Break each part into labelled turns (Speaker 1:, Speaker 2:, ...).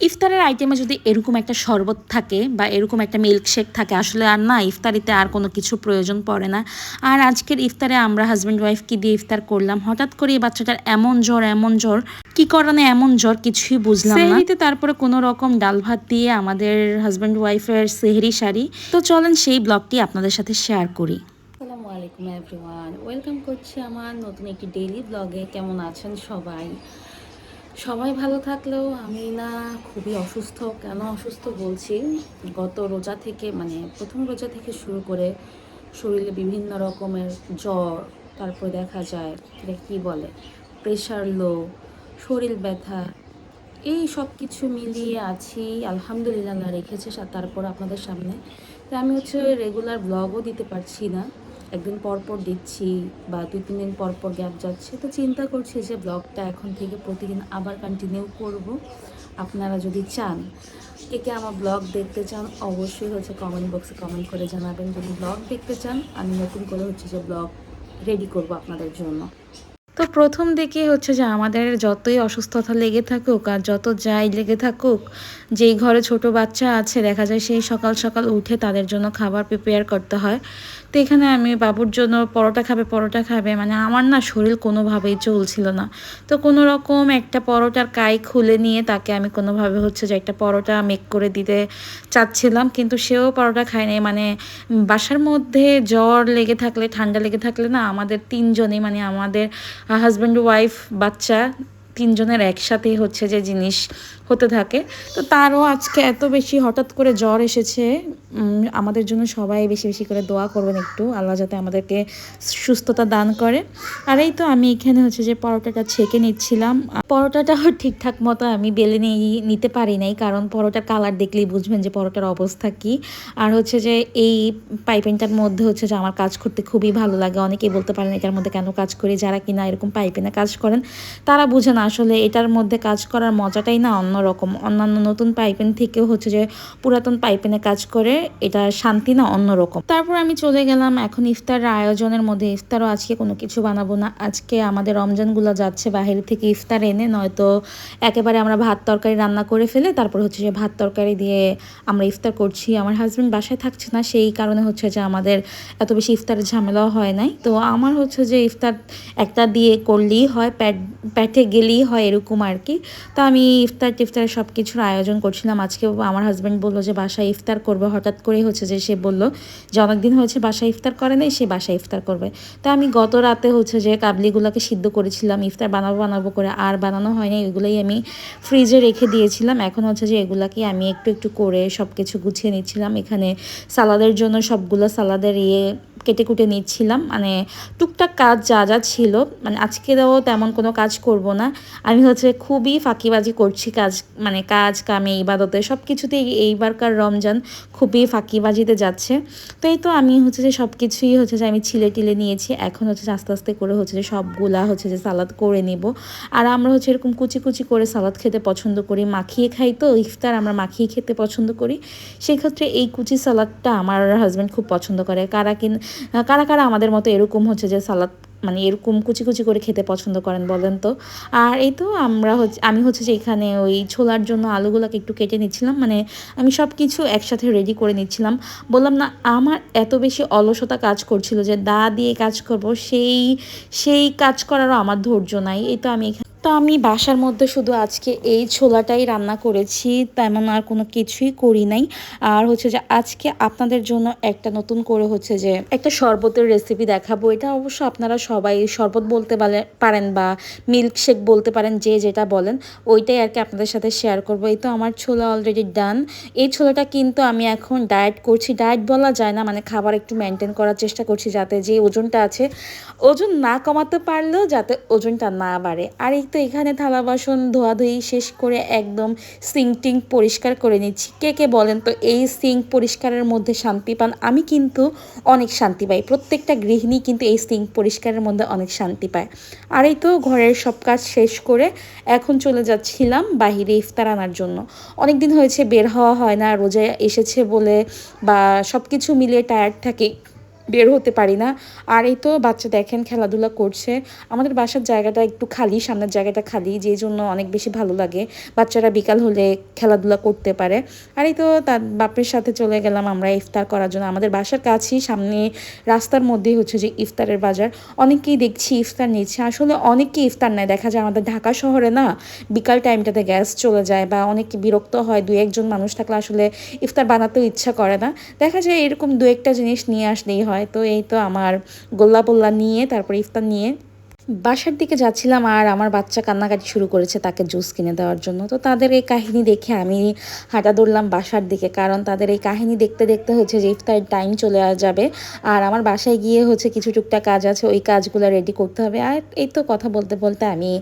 Speaker 1: ইফতারের আইটেমে যদি এরকম একটা শরবত থাকে বা এরকম একটা মিল্কশেক থাকে আসলে আর না ইফতারিতে আর কোনো কিছু প্রয়োজন পড়ে না। আর আজকের ইফতারে আমরা হাজব্যান্ড ওয়াইফ কি দিয়ে ইফতার করলাম? হঠাৎ করে এই বাচ্চাটার এমন জ্বর এমন জ্বর কি কারণে এমন জ্বর কিছুই বুঝলাম না। সেহরিতে তারপরে কোনো রকম ডাল ভাত দিয়ে আমাদের হাজব্যান্ড ওয়াইফের সেহরি শাড়ি। তো চলেন সেই ব্লগটি আপনাদের সাথে শেয়ার করি। আসসালামু আলাইকুম এভরিওয়ান ওয়েলকাম করছি আমার নতুন একটি ডেইলি ব্লগে কেমন আছেন সবাই? সবাই ভালো থাকলেও আমি না খুবই অসুস্থ। কেন অসুস্থ বলছি? গত রোজা থেকে মানে প্রথম রোজা থেকে শুরু করে শরীরে বিভিন্ন রকমের জ্বর, তারপর দেখা যায় এটা কী বলে? প্রেশার লো শরীর ব্যথা, এই সব কিছু মিলিয়ে আছি, আলহামদুলিল্লাহ রেখেছে, তারপর আপনাদের সামনে। তো আমি হচ্ছে রেগুলার ব্লগও দিতে পারছি না। একদিন পর পর দিচ্ছি বা দুই, তিন দিন পর পর গ্যাপ যাচ্ছে। তো চিন্তা করছি যে ব্লগটা এখন থেকে প্রতিদিন আবার কন্টিনিউ করব। আপনারা যদি চান কে কে আমার ব্লগ দেখতে চান, অবশ্যই হচ্ছে কমেন্ট বক্সে কমেন্ট করে জানাবেন। যদি ব্লগ দেখতে চান, আমি নতুন করে হচ্ছে যে ব্লগ রেডি করব আপনাদের জন্য। তো প্রথম দিকে হচ্ছে যে আমাদের যতই অসুস্থতা লেগে থাকুক আর যত যাই লেগে থাকুক, যেই ঘরে ছোট বাচ্চা আছে, দেখা যায় সেই সকাল সকাল উঠে তাদের জন্য খাবার প্রিপেয়ার করতে হয়। তো এখানে আমি বাবুর জন্য পরোটা খাবে পরোটা খাবে। মানে আমার না শরীর কোনোভাবেই চলছিল না। তো কোনো রকম একটা পরোটার কাই খুলে নিয়ে তাকে আমি কোনোভাবে হচ্ছে যে একটা পরোটা মেক করে দিতে চাচ্ছিলাম। কিন্তু সেও পরোটা খায় নাই। মানে বাসার মধ্যে জ্বর লেগে থাকলে, ঠান্ডা লেগে থাকলে না আমাদের তিনজনেই মানে আমাদের হাজব্যান্ড ওয়াইফ বাচ্চা তিনজনের একসাথে হচ্ছে যে জিনিস হতে থাকে। তো তারও আজকে এত বেশি হঠাৎ করে জ্বর এসেছে আমাদের জন্য সবাই বেশি বেশি করে দোয়া করবেন একটু। আল্লাহ যাতে আমাদেরকে সুস্থতা দান করে। আর এই তো আমি এখানে হচ্ছে যে পরোটাটা ছেঁকে নিচ্ছিলাম। পরোটাটাও ঠিকঠাক মতো আমি বেলে নিয়ে নিতে পারি নাই। কারণ পরোটার কালার দেখলেই বুঝবেন যে পরোটার অবস্থা কি। আর হচ্ছে যে এই পাইপেনটার মধ্যে হচ্ছে যে আমার কাজ করতে খুবই ভালো লাগে। অনেকেই বলতে পারেন, এটার মধ্যে কেন কাজ করি? যারা কিনা এরকম পাইপেনে কাজ করেন, তারা বুঝে না। আসলে এটার মধ্যে কাজ করার মজাটাই না অন্যরকম। অন্যান্য নতুন পাইপেন থেকেও হচ্ছে যে পুরাতন পাইপেনে কাজ করে এটা শান্তি না অন্যরকম। তারপর আমি চলে গেলাম, এখন ইফতার আয়োজনের মধ্যে। ইফতারও আজকে কোনো কিছু বানাবো না। আজকে আমাদের রমজানগুলো যাচ্ছে বাইরে থেকে ইফতার এনে নয়তো একেবারে আমরা ভাত তরকারি রান্না করে ফেলে, তারপর হচ্ছে যে ভাত তরকারি দিয়ে আমরা ইফতার করছি। আমার হাজব্যান্ড বাসায় থাকছে না, সেই কারণে হচ্ছে যে আমাদের এত বেশি ইফতারের ঝামেলাও হয় নাই। তো আমার হচ্ছে যে ইফতার একটা দিয়ে করলেই হয়, প্যাট, প্যাটে গেলেই হয় এরকম আর কি তো আমি ইফতার টিফতারের সব কিছুর আয়োজন করছিলাম। আজকে আমার হাজব্যান্ড বলল যে বাসায় ইফতার করবে, হঠাৎ করেই হচ্ছে যে সে বলল যে অনেকদিন হয়েছে বাসায় ইফতার করে নাই, সে বাসায় ইফতার করবে। তো আমি গত রাতে হচ্ছে যে কাবলিগুলোকে সিদ্ধ করেছিলাম, ইফতার বানাবো বানাবো করে আর বানানো হয়নি, এগুলোই আমি ফ্রিজে রেখে দিয়েছিলাম। এখন হচ্ছে যে এগুলাকে আমি একটু একটু করে সব কিছু গুছিয়ে নিচ্ছিলাম। এখানে সালাদের জন্য সবগুলো সালাদের ইয়ে কেটে কুটে নিচ্ছিলাম। মানে টুকটাক কাজ যা যা ছিল মানে আজকে আজকেও তেমন কোনো কাজ করব না। আমি হচ্ছে খুবই ফাঁকিবাজি করছি কাজ মানে কাজ কামে ইবাদতে সব কিছুতেই এইবারকার রমজান খুবই ফাঁকিবাজিতে যাচ্ছে। তো এই তো আমি হচ্ছে যে সব কিছুই হচ্ছে যে আমি ছিলে টিলে নিয়েছি। এখন হচ্ছে আস্তে আস্তে করে হচ্ছে যে সবগুলা হচ্ছে যে সালাদ করে নেব। আর আমরা হচ্ছে এরকম কুচি কুচি করে সালাদ খেতে পছন্দ করি, মাখিয়ে খাই তো, ইফতার আমরা মাখিয়ে খেতে পছন্দ করি। সেক্ষেত্রে এই কুচি সালাদটা আমার হাজব্যান্ড খুব পছন্দ করে। কারা কিন, কারা কারা আমাদের মতো এরকম হচ্ছে যে সালাদ মানে এরকম কুচি কুচি করে খেতে পছন্দ করেন, বলেন তো। আর এই তো আমরা হচ্ছে আমি হচ্ছে যে এখানে ওই ছোলার জন্য আলুগুলোকে একটু কেটে নিচ্ছিলাম মানে আমি সব কিছু একসাথে রেডি করে নিচ্ছিলাম। বললাম, না, আমার এত বেশি অলসতা কাজ করছিল যে, দা দিয়ে কাজ করব, সেই সেই কাজ করারও আমার ধৈর্য নাই। এই তো আমি এখানে তো আমি বাসার মধ্যে শুধু আজকে এই ছোলাটাই রান্না করেছি, তেমন আর কোনো কিছুই করি নাই। আর হচ্ছে যে আজকে আপনাদের জন্য একটা নতুন করে হচ্ছে যে একটা শরবতের রেসিপি দেখাবো। এটা অবশ্য আপনারা সবাই শরবত বলতে পারে- পারেন বা মিল্ক শেক বলতে পারেন, যে যেটা বলেন, ওইটাই আর কি আপনাদের সাথে শেয়ার করব। এই তো আমার ছোলা অলরেডি ডান এই ছোলাটা কিন্তু আমি এখন ডায়েট করছি। ডায়েট বলা যায় না মানে খাবার একটু মেনটেন করার চেষ্টা করছি যাতে যে ওজনটা আছে, ওজন না কমাতে পারলেও যাতে ওজনটা না বাড়ে। আর এই তো এখানে থালা বাসন, ধোয়াধুয়ি শেষ করে একদম সিঙ্ক টিঙ্ক পরিষ্কার করে নিচ্ছি। কে কে বলেন তো এই সিঙ্ক পরিষ্কারের মধ্যে শান্তি পান? আমি কিন্তু অনেক শান্তি পাই। প্রত্যেকটা গৃহিণী কিন্তু এই সিঙ্ক পরিষ্কারের মধ্যে অনেক শান্তি পায়। আর এই তো ঘরের সব কাজ শেষ করে এখন চলে যাচ্ছিলাম বাহিরে ইফতার আনার জন্য। অনেক দিন হয়েছে, বের হওয়া হয় না, রোজা এসেছে বলে বা সব কিছু মিলিয়ে টায়ার্ড থাকে। বের হতে পারি না। আর এই তো বাচ্চা দেখেন খেলাধুলা করছে। আমাদের বাসার জায়গাটা একটু খালি, সামনের জায়গাটা খালি, যেই জন্য অনেক বেশি ভালো লাগে। বাচ্চারা বিকাল হলে খেলাধুলা করতে পারে। আর এই তো তার বাপের সাথে চলে গেলাম আমরা ইফতার করার জন্য। আমাদের বাসার কাছেই, সামনে রাস্তার মধ্যেই হচ্ছে যে ইফতারের বাজার। অনেকেই দেখছি ইফতার নিচ্ছে। আসলে অনেকেই ইফতার নেয়। দেখা যায় আমাদের ঢাকা শহরে না, বিকাল টাইমটাতে গ্যাস চলে যায় বা অনেক বিরক্ত হয়। দু একজন মানুষ থাকলে আসলে ইফতার বানাতেও ইচ্ছা করে না। দেখা যায় এরকম দু একটা জিনিস নিয়ে আসলেই হয়। তো এই তো আমার গোল্লা পোল্লা নিয়ে, তারপর ইফতার নিয়ে বাসার দিকে যাচ্ছিলাম আর আমার বাচ্চা কান্নাকাটি শুরু করেছে তাকে জুস কিনে দেওয়ার জন্য। তো তাদের এই কাহিনী দেখে আমি হাঁটা ধরলাম বাসার দিকে, কারণ তাদের এই কাহিনী দেখতে দেখতে হচ্ছে যে ইফতার টাইম চলে যাবে আর আমার বাসায় গিয়ে হচ্ছে কিছু টুকটা কাজ আছে, ওই কাজগুলো রেডি করতে হবে। আর এই তো কথা বলতে বলতে আমি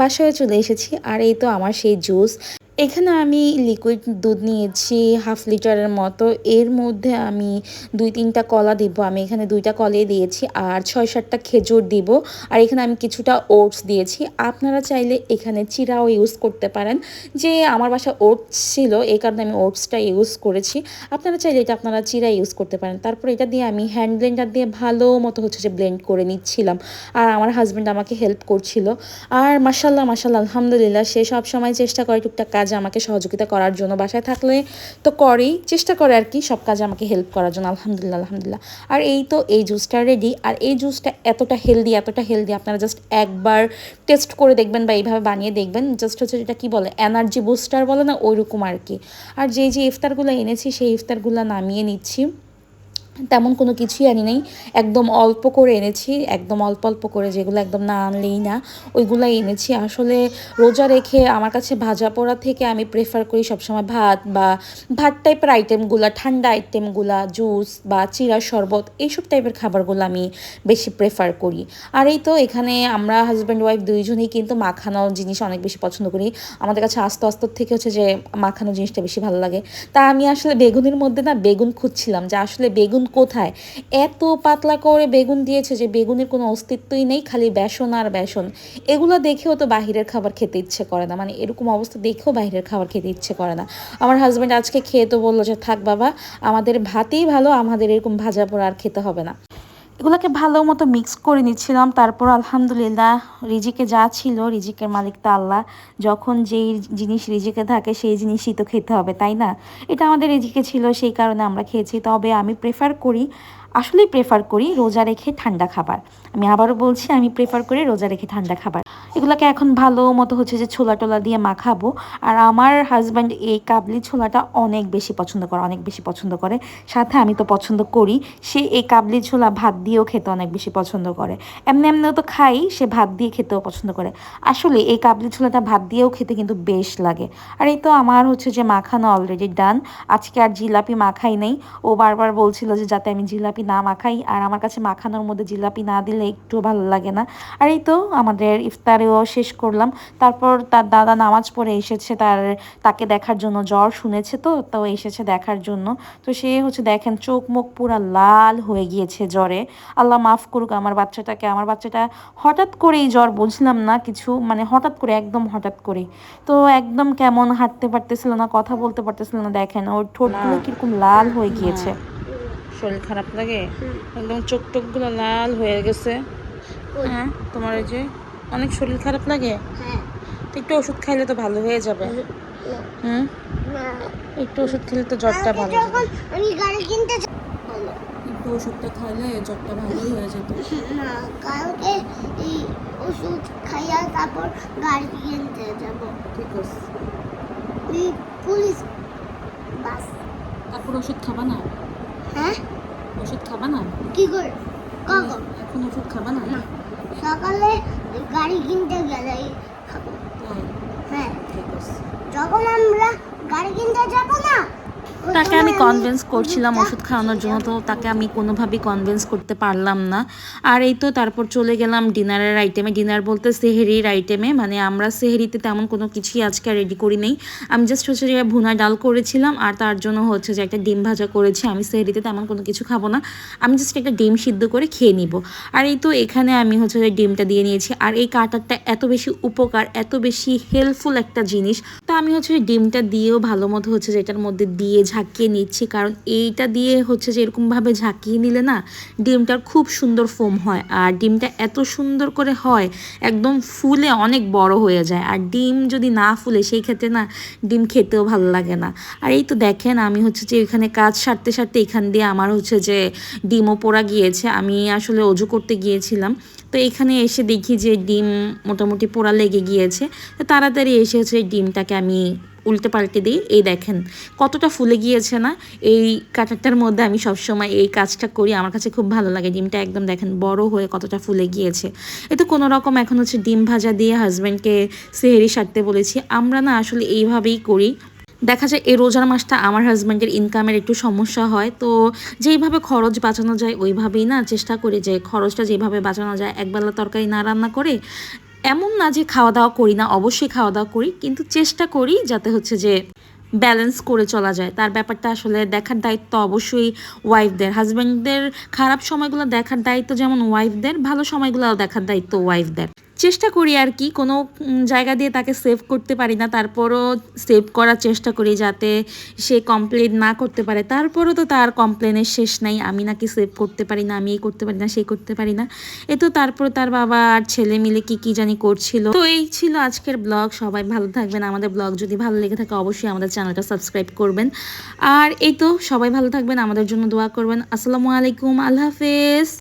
Speaker 1: বাসায় চলে এসেছি। আর এই তো আমার সেই জুস এখানে আমি লিকুইড দুধ নিয়েছি হাফ লিটারের মতো। এর মধ্যে আমি দুই তিনটা কলা দিব। আমি এখানে দুইটা কলে দিয়েছি আর ছয় সাতটা খেজুর দিব। আর এখানে আমি কিছুটা ওটস দিয়েছি। আপনারা চাইলে এখানে চিরাও ইউজ করতে পারেন। যে আমার বাসায় ওটস ছিল, এই কারণে আমি ওটসটা ইউজ করেছি। আপনারা চাইলে এটা আপনারা চিরা ইউজ করতে পারেন। তারপর এটা দিয়ে আমি হ্যান্ড ব্লেন্ডার দিয়ে ভালো মতো হচ্ছে যে ব্লেন্ড করে নিচ্ছিলাম। আর আমার হাজব্যান্ড আমাকে হেল্প করছিল। আর মাসাল্লাহ মাসাল্লাহ আলহামদুলিল্লাহ, সে সব সময় চেষ্টা করে টুকটাক কাজ আমাকে সহযোগিতা করার জন্য বাসায় থাকলে তো করেই, চেষ্টা করে আর কি সব কাজে আমাকে হেল্প করার জন্য, আলহামদুলিল্লাহ আলহামদুলিল্লাহ। আর এই তো এই জুসটা রেডি আর এই জুসটা এতটা হেলদি এতটা হেলদি আপনারা জাস্ট একবার টেস্ট করে দেখবেন বা এইভাবে বানিয়ে দেখবেন জাস্ট হচ্ছে এটা কী বলে এনার্জি বুস্টার বলে না, ওইরকম আর কি। আর যে যে ইফতারগুলো এনেছি, সেই ইফতারগুলো নামিয়ে নিচ্ছি। তেমন কোনো কিছুই আনি নাই। একদম অল্প করে এনেছি, একদম অল্প অল্প করে যেগুলো একদম না আনলেই না, ওইগুলাই এনেছি। আসলে রোজা রেখে আমার কাছে ভাজা পোড়া থেকে আমি প্রেফার করি সবসময় ভাত বা ভাত টাইপের আইটেমগুলো ঠান্ডা আইটেমগুলো জুস বা চিরা শরবত, এইসব টাইপের খাবারগুলো আমি বেশি প্রেফার করি। আর এই তো এখানে আমরা হাজব্যান্ড ওয়াইফ দুইজনেই কিন্তু মাখানো জিনিস অনেক বেশি পছন্দ করি। আমাদের কাছে আস্তে আস্তে থেকে হচ্ছে যে মাখানো জিনিসটা বেশি ভালো লাগে। তা আমি আসলে বেগুনের মধ্যে না বেগুন খুঁজছিলাম যে আসলে বেগুন কোথায়? এত পাতলা করে বেগুন দিয়েছে যে বেগুনের কোনো অস্তিত্বই নেই, খালি বেসন আর বেসন। এগুলো দেখেও তো বাহিরের খাবার খেতে ইচ্ছে করে না। মানে এরকম অবস্থা দেখেও বাহিরের খাবার খেতে ইচ্ছে করে না। আমার হাজব্যান্ড আজকে খেয়ে তো বলল যে, থাক বাবা, আমাদের ভাতেই ভালো, আমাদের এরকম ভাজা পোড়া আর খেতে হবে না। এগুলোকে ভালো মতো মিক্স করে নিচ্ছিলাম। তারপর আলহামদুলিল্লাহ রিজিকে যা ছিল, রিজিকের মালিক তা আল্লাহ। যখন যেই জিনিস রিজিকে থাকে, সেই জিনিসই তো খেতে হবে, তাই না? এটা আমাদের রিজিকে ছিল, সেই কারণে আমরা খেয়েছি। তবে আমি প্রেফার করি আসলেই প্রেফার করি রোজা রেখে ঠান্ডা খাবার। আমি আবারও বলছি, আমি প্রেফার করি রোজা রেখে ঠান্ডা খাবার। এগুলোকে এখন ভালো মতো হচ্ছে যে ছোলা টোলা দিয়ে মাখাবো। আর আমার হাজব্যান্ড এই কাবলি ছোলাটা অনেক বেশি পছন্দ করে, অনেক বেশি পছন্দ করে। সাথে আমি তো পছন্দ করি, সে এই কাবলি ছোলা ভাত দিয়েও খেতে অনেক বেশি পছন্দ করে। এমনি এমনিও তো খাই, সে ভাত দিয়ে খেতেও পছন্দ করে। আসলে এই কাবলি ছোলাটা ভাত দিয়েও খেতে কিন্তু বেশ লাগে। আর এই তো আমার হচ্ছে যে মাখানো অলরেডি ডান আজকে আর জিলাপি মাখাই নেই। ও বারবার বলছিল যে যাতে আমি জিলাপি না মাখাই। আর আমার কাছে মাখানোর মধ্যে জিলাপি না দিলে একটু ভালো লাগে না। আর এই তো আমাদের ইফতারেও শেষ করলাম। তারপর তার দাদা নামাজ পড়ে এসেছে। তার, তাকে দেখার জন্য জ্বর শুনেছে তো তো এসেছে দেখার জন্য। তো সে হচ্ছে দেখেন চোখ মুখ পুরা লাল হয়ে গিয়েছে জ্বরে। আল্লাহ মাফ করুক আমার বাচ্চাটাকে। আমার বাচ্চাটা হঠাৎ করেই জ্বর বুঝলাম না কিছু মানে হঠাৎ করে, একদম হঠাৎ করে। তো একদম কেমন হাঁটতে পারতেছিল না, কথা বলতে পারতেছিল না। দেখেন ওর ঠোঁটগুলো কীরকম লাল হয়ে গিয়েছে। শরীর খারাপ লাগে? একদম চোখ টোকগুলো লাল হয়ে গেছে। হ্যাঁ তোমার ওই যে অনেক শরীর খারাপ লাগে?
Speaker 2: হ্যাঁ।
Speaker 1: একটু ওষুধ খাইলে তো ভালো হয়ে যাবে। হুম? একটু ওষুধ খেলে তো জ্বরটা ভালো
Speaker 2: আমি গাড়ি কিনতে
Speaker 1: একটু ওষুধটা খাইলে জ্বরটা ভালোই হয়ে যেত।
Speaker 2: না কালকে এই ওষুধ খাইয়া তারপর গাড়ি কিনতে যাব।
Speaker 1: ঠিক আছে।
Speaker 2: Police bus.
Speaker 1: তারপর ওষুধ খাবা না?
Speaker 2: হ্যাঁ?
Speaker 1: ওষুধ খাবা না?
Speaker 2: কি করে কখন?
Speaker 1: এখন ওষুধ খাবা না?
Speaker 2: না। সকালে গাড়ি কিনতে গেলে খাব হ্যাঁ।
Speaker 1: ঠিক আছে।
Speaker 2: যখন আমরা গাড়ি কিনতে যাব না
Speaker 1: তাকে আমি কনভিন্স করছিলাম ওষুধ খাওয়ানোর জন্য, তো তাকে আমি কোনোভাবেই কনভিন্স করতে পারলাম না। আর এই তো তারপর চলে গেলাম ডিনারের আইটেমে ডিনার বলতে সেহেরির আইটেমে মানে আমরা সেহেরিতে তেমন কোনো কিছুই আজকে রেডি করি নেই। আমি জাস্ট হচ্ছে যে ভুনা ডাল করেছিলাম, আর তার জন্য হচ্ছে যে একটা ডিম ভাজা করেছি। আমি সেহেরিতে তেমন কোনো কিছু খাব না। আমি জাস্ট একটা ডিম সিদ্ধ করে খেয়ে নিব। আর এই তো এখানে আমি হচ্ছে যে ডিমটা দিয়ে নিয়েছি। আর এই কাটারটা এত বেশি উপকার, এত বেশি হেল্পফুল একটা জিনিস। আমি হচ্ছে ডিমটা দিয়েও ভালো মতো হচ্ছে যে এটার মধ্যে দিয়ে ঝাঁকিয়ে নিচ্ছি। কারণ এইটা দিয়ে হচ্ছে যে এরকমভাবে ঝাঁকিয়ে নিলে না ডিমটার খুব সুন্দর ফোম হয়। আর ডিমটা এত সুন্দর করে হয়, একদম ফুলে অনেক বড় হয়ে যায়। আর ডিম যদি না ফুলে সেই ক্ষেত্রে না ডিম খেতেও ভালো লাগে না। আর এই তো দেখেন আমি হচ্ছে যে এখানে কাজ সারতে সারতে এখান দিয়ে আমার হচ্ছে যে ডিমও পোড়া গিয়েছে। আমি আসলে অজু করতে গিয়েছিলাম। তো এখানে এসে দেখি যে ডিম মোটামুটি পোড়া লেগে গিয়েছে। তো তাড়াতাড়ি এসে হচ্ছে ডিমটাকে আমি উল্টে পাল্টে দিই। এই দেখেন, কতটা ফুলে গিয়েছে না? এই কাটারটার মধ্যে আমি সবসময় এই কাজটা করি। আমার কাছে খুব ভালো লাগে ডিমটা একদম দেখেন বড় হয়ে কতটা ফুলে গিয়েছে। এ তো কোনো রকম এখন হচ্ছে ডিম ভাজা দিয়ে হাজব্যান্ডকে সেহেরি সারতে বলেছি। আমরা না আসলে এইভাবেই করি। দেখা যায় এই রোজার মাসটা আমার হাজব্যান্ডের ইনকামের একটু সমস্যা হয়। তো যেইভাবে খরচ বাঁচানো যায়, ওইভাবেই না চেষ্টা করি যে খরচটা যেভাবে বাঁচানো যায়, একবেলা তরকারি না রান্না করে এমন না যে খাওয়া দাওয়া করি না, অবশ্যই খাওয়া দাওয়া করি। কিন্তু চেষ্টা করি যাতে হচ্ছে যে ব্যালেন্স করে চলা যায়। তার ব্যাপারটা আসলে দেখার দায়িত্ব অবশ্যই ওয়াইফদের হাজব্যান্ডদের খারাপ সময়গুলো দেখার দায়িত্ব যেমন ওয়াইফদের ভালো সময়গুলো দেখার দায়িত্ব ওয়াইফদের চেষ্টা করি আর কি, কোনো জায়গা দিয়ে তাকে সেভ করতে পারি না, তারপরও সেভ করার চেষ্টা করি যাতে সে কমপ্লেন না করতে পারে। তারপরও তো তার কমপ্লেনের শেষ নাই, আমি নাকি সেভ করতে পারি না, আমি এই করতে পারি না সেই করতে পারি না। এ তো তারপর তার বাবা আর ছেলে মিলে কি কি জানি করছিল। তো এই ছিল আজকের ব্লগ সবাই ভালো থাকবেন। আমাদের ব্লগ যদি ভালো লেগে থাকে, অবশ্যই আমাদের চ্যানেলটা সাবস্ক্রাইব করবেন। আর এই তো, সবাই ভালো থাকবেন, আমাদের জন্য দোয়া করবেন। আসসালামু আলাইকুম, আল্লাহ হাফেজ।